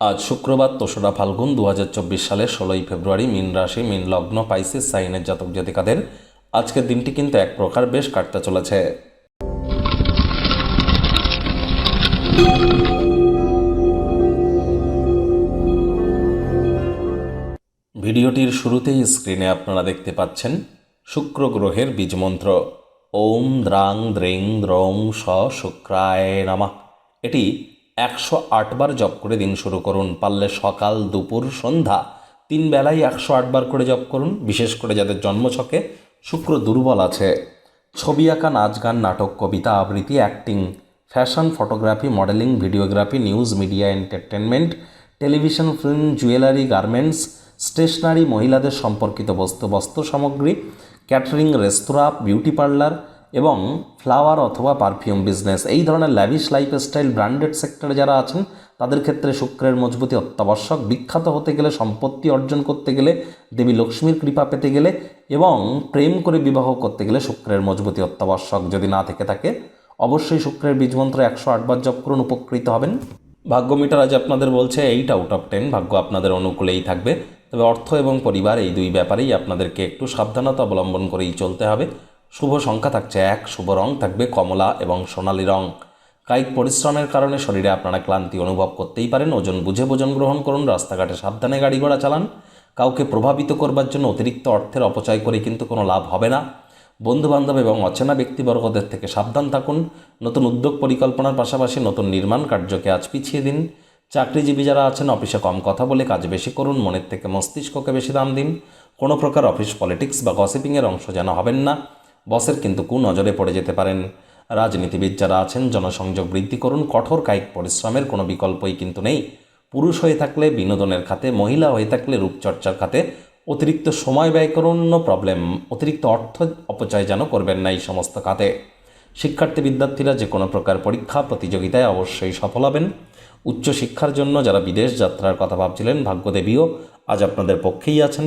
আজ শুক্রবার তোসরা ফাল্গুন দু হাজার চব্বিশ সালের ষোলোই ফেব্রুয়ারি মিন রাশি, মিন লগ্ন, পাইসিস, সাইনের জাতক জাতিকাদের আজকের দিনটি কিন্তু এক প্রকার বেশ কাটতে চলেছে। ভিডিওটির শুরুতেই স্ক্রিনে আপনারা দেখতে পাচ্ছেন শুক্র গ্রহের বীজমন্ত্র ওম দ্রাং দ্রেং দ্রং স শুক্রায় নামা। এটি একশো আটবার জপ করে দিন শুরু করুন। পারলে সকাল, দুপুর, সন্ধ্যা তিন বেলায় একশো আটবার করে জপ করুন। বিশেষ করে যাদের জন্মছকে শুক্র দুর্বল আছে। ছবি আঁকা, নাচ গান, নাটক, কবিতা আবৃত্তি, acting, fashion, photography, modelling, videography, news, media, entertainment, television, film, jewellery, garments, stationery, মহিলাদের সম্পর্কিত বস্তু, বস্ত্র সামগ্রী, ক্যাটারিং, রেস্তোরাঁ, বিউটি পার্লার এবং ফ্লাওয়ার অথবা পারফিউম বিজনেস এই ধরনের ল্যাভিশ লাইফস্টাইল ব্র্যান্ডেড সেক্টরে যারা আছেন, তাদের ক্ষেত্রে শুক্রের মজবুতি অত্যাবশ্যক। বিখ্যাত হতে গেলে, সম্পত্তি অর্জন করতে গেলে, দেবী লক্ষ্মীর কৃপা পেতে গেলে এবং প্রেম করে বিবাহ করতে গেলে শুক্রের মজবুতি অত্যাবশ্যক। যদি না থেকে থাকে, অবশ্যই শুক্রের বীজমন্ত্র একশো আটবার জপ করুন, উপকৃত হবেন। ভাগ্য মিটার আজ আপনাদের বলছে এইট আউট অফ টেন ভাগ্য আপনাদের অনুকূলেই থাকবে। তবে অর্থ এবং পরিবার, এই দুই ব্যাপারেই আপনাদেরকে একটু সাবধানতা অবলম্বন করেই চলতে হবে। শুভ সংখ্যা থাকছে এক, শুভ রং থাকবে কমলা এবং সোনালি রং। কায়িক পরিশ্রমের কারণে শরীরে আপনারা ক্লান্তি অনুভব করতেই পারেন, ওজন বুঝে ভোজন গ্রহণ করুন, রাস্তাঘাটে সাবধানে গাড়ি ঘোড়া চালান। কাউকে প্রভাবিত করবার জন্য অতিরিক্ত অর্থের অপচয় করে কিন্তু কোনো লাভ হবে না। বন্ধুবান্ধব এবং অচেনা ব্যক্তিবর্গদের থেকে সাবধান থাকুন। নতুন উদ্যোগ পরিকল্পনার পাশাপাশি নতুন নির্মাণ কার্যকে আজ পিছিয়ে দিন। চাকরিজীবী যারা আছেন, অফিসে কম কথা বলে কাজ বেশি করুন, মনের থেকে মস্তিষ্ককে বেশি দাম দিন। কোনো প্রকার অফিস পলিটিক্স বা গসিপিংয়ের অংশ যেন হবেন না। বসের কিন্তু কু নজরে পড়ে যেতে পারেন। রাজনীতিবিদ যারা আছেন, জনসংযোগ বৃদ্ধি করুন, কঠোর কায়িক পরিশ্রমের কোনো বিকল্পই কিন্তু নেই। পুরুষ হয়ে থাকলে বিনোদনের খাতে, মহিলা হয়ে থাকলে রূপচর্চার খাতে অতিরিক্ত সময় ব্যয় করুন প্রবলেম। অতিরিক্ত অর্থ অপচয় যেন করবেন না এই সমস্ত খাতে। শিক্ষার্থী বিদ্যার্থীরা যে কোনো প্রকার পরীক্ষা, প্রতিযোগিতায় অবশ্যই সফল হবেন। উচ্চশিক্ষার জন্য যারা বিদেশ যাত্রার কথা ভাবছিলেন, ভাগ্যদেবীও আজ আপনাদের পক্ষেই আছেন।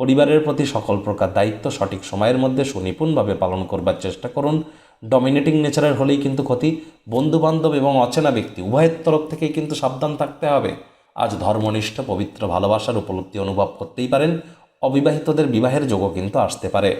পরিবারের প্রতি সকল প্রকার দায়িত্ব সঠিক সময়ের মধ্যে সুনিপুণভাবে পালন করবার চেষ্টা করুন। ডমিনেটিং নেচারের হলেই কিন্তু ক্ষতি। বন্ধুবান্ধব এবং অচেনা ব্যক্তি, উভয়ের তরফ থেকেই কিন্তু সাবধান থাকতে হবে। আজ ধর্মনিষ্ঠ, পবিত্র ভালোবাসার উপলব্ধি অনুভব করতেই পারেন। অবিবাহিতদের বিবাহের যোগও কিন্তু আসতে পারে।